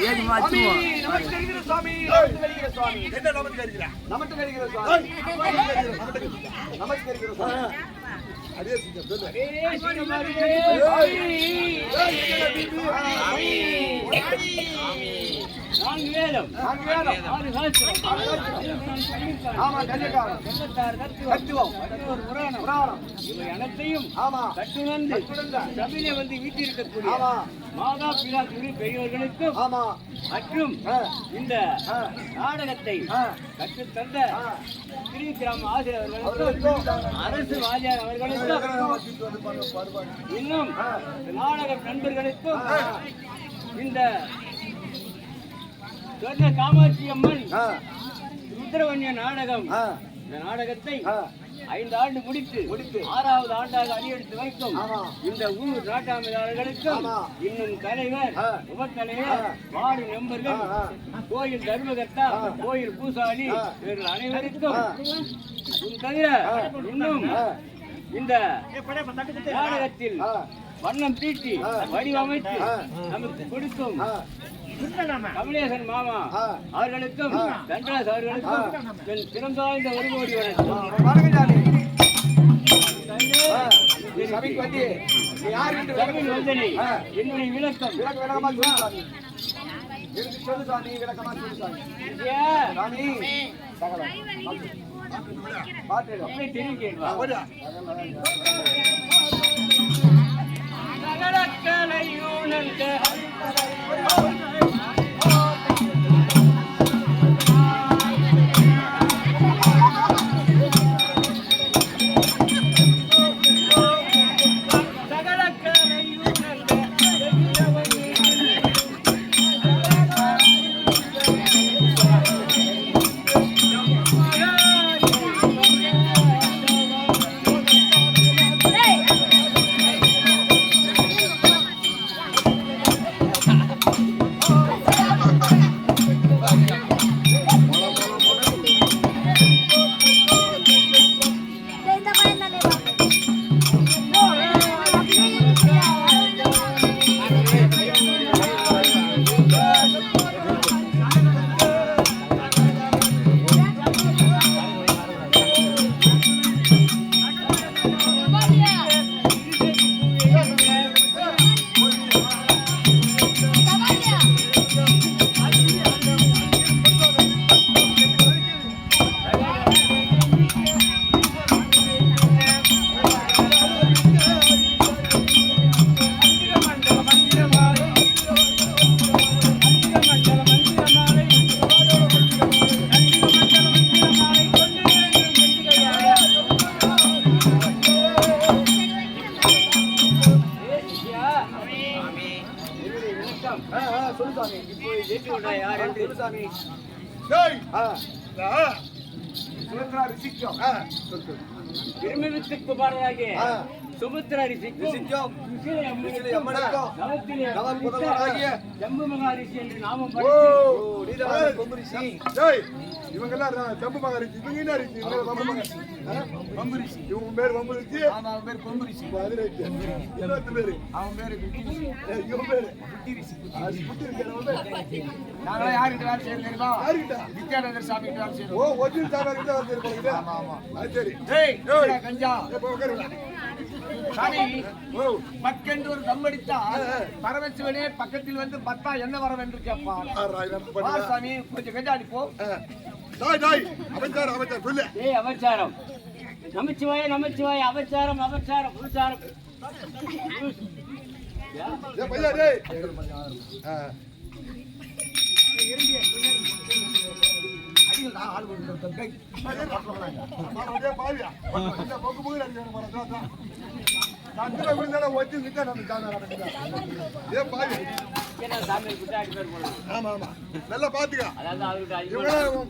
ஏழு மாச்சுவோம் சுவாமி நமஸ்கரிக்கிற சுவாமி. என்ன நமக்கு நமஸ்கரிக்கிற சுவாமி. சுவாமி. அதே செஞ்ச சொல்லு நான்கு வேதம் நான்கு வேதம். ஆறு சாஸ்திரம் ஆமா. தத்துவம் தத்துவம் பதினோரு புராணம் புராணம் இவை அனைத்தையும் ஆமா கட்டுணர்ந்து. தமிழை வந்து வீட்டிருக்கக்கூடிய ஆமா. மாதா பிதா குரு பெரியவர்களுக்கும் ஆமா. மற்றும் இந்த நாடகத்தை ஆ, கற்றுத் தந்த ஆ. திரு கிராம ஆசிரியர்களுக்கும் அவர்களுக்கும் அரசு வாத்தியார் அவர்களுக்கும் இன்னும் நாடக நண்பர்களுக்கும் இந்த சொர்ண காமாட்சி அம்மன் ஆ, ருத்ரவன்ய நாடகம் ஆ, இந்த நாடகத்தை ஆ. ஐந்து ஆண்டு முடித்து முடித்து. ஆறாவது ஆண்டாக அடியெடுத்து வைக்கும். இந்த ஊர் நாட்டாமையாளர்களுக்கும். இன்னும் தலைவர். உபத்தலைவர். வார்டு மெம்பர்கள். கோயில் தர்மகர்த்தா. கோயில் பூசாரி. இவர்கள் அனைவருக்கும் தவிர இன்னும். இந்த நாடகத்தில். வண்ணம் தீட்டி ஆ. வடிவமைத்து ஆ. நமக்கு கொடுக்கும் ஆ. கமலேசன் மாமா. அவர்களுக்கும். தண்டராஜ் அவர்களுக்கும் என் சிறந்தாய்ந்த ஒரு கோடி வணக்கம் வணக்கம் ஜானி. சொல்லு சாமி. யார் என்று சொல்லு சாமி. டேய்! ஆ, ஆ, சுதந்திரா நவம் புதல்வராகிய ஜம்பு மகாரிஷி என்று நாமம் ரிஷி. இவங்கெல்லாம் ஜம்பு மகாரிஷி இவங்க என்ன ரிஷி வம்பு? இவங்க பேர் வம்பு ரிஷி ஆமா, அவன் பேரு கொம்பு ரிஷி. பேரு அவன் பேரு ரிஷி. இவன் பேரு குட்டி ரிஷி, வேலை செய்யறோம் தெரியுமா? யாருக்கிட்ட? சாமி கிட்ட வேலை ஓ செய்யறோம். ஒரிஜினல் சாமியார் கிட்ட வந்து இருப்பாங்க ஆமா, ஆமா. சரி கஞ்சா? பக்கென்று ஒரு தம்மடித்தா பரமசிவனே பக்கத்தில் வந்து பத்தா என்ன வரம் என்று கேட்பான். சாமி கொஞ்சம் கஞ்சா அடிப்போ ஆ. டாய் டாய் அமைச்சார் அமைச்சார் சொல்லு. ஏய் நமச்சிவாய நமச்சிவாய அபச்சாரம் அபச்சாரம் பையா டேய். ஆமா ஆமா. நல்லா பாத்துக்க.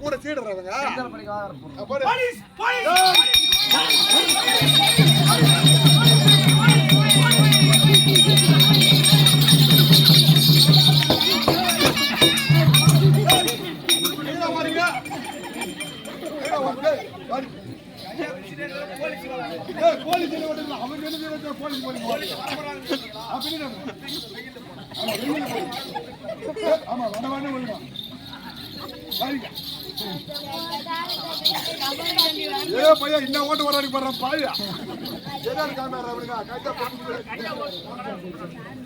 கூட சீடுறவங்க. பாரு ஆமா, ஏ பையா இந்த ஓட்டு வராடி போடுற பாயா ஏதாவது காமியாரா அப்படிங்க கைத்தா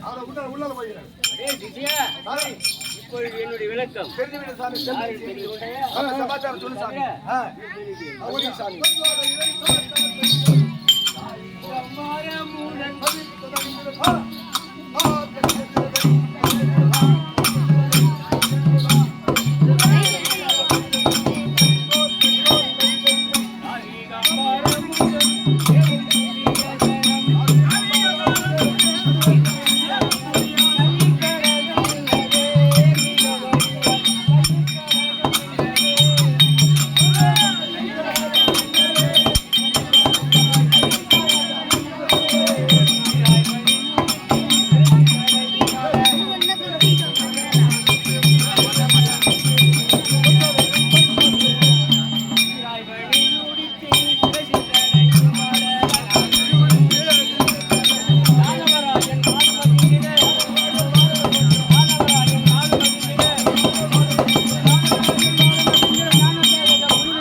அதை உள்ள உள்ளால போய்க்கிறேன் என்னுடைய விளக்கம் சாமி சமாச்சாரம் சொல்லு சாமி சாமி तुम्हारा मूड है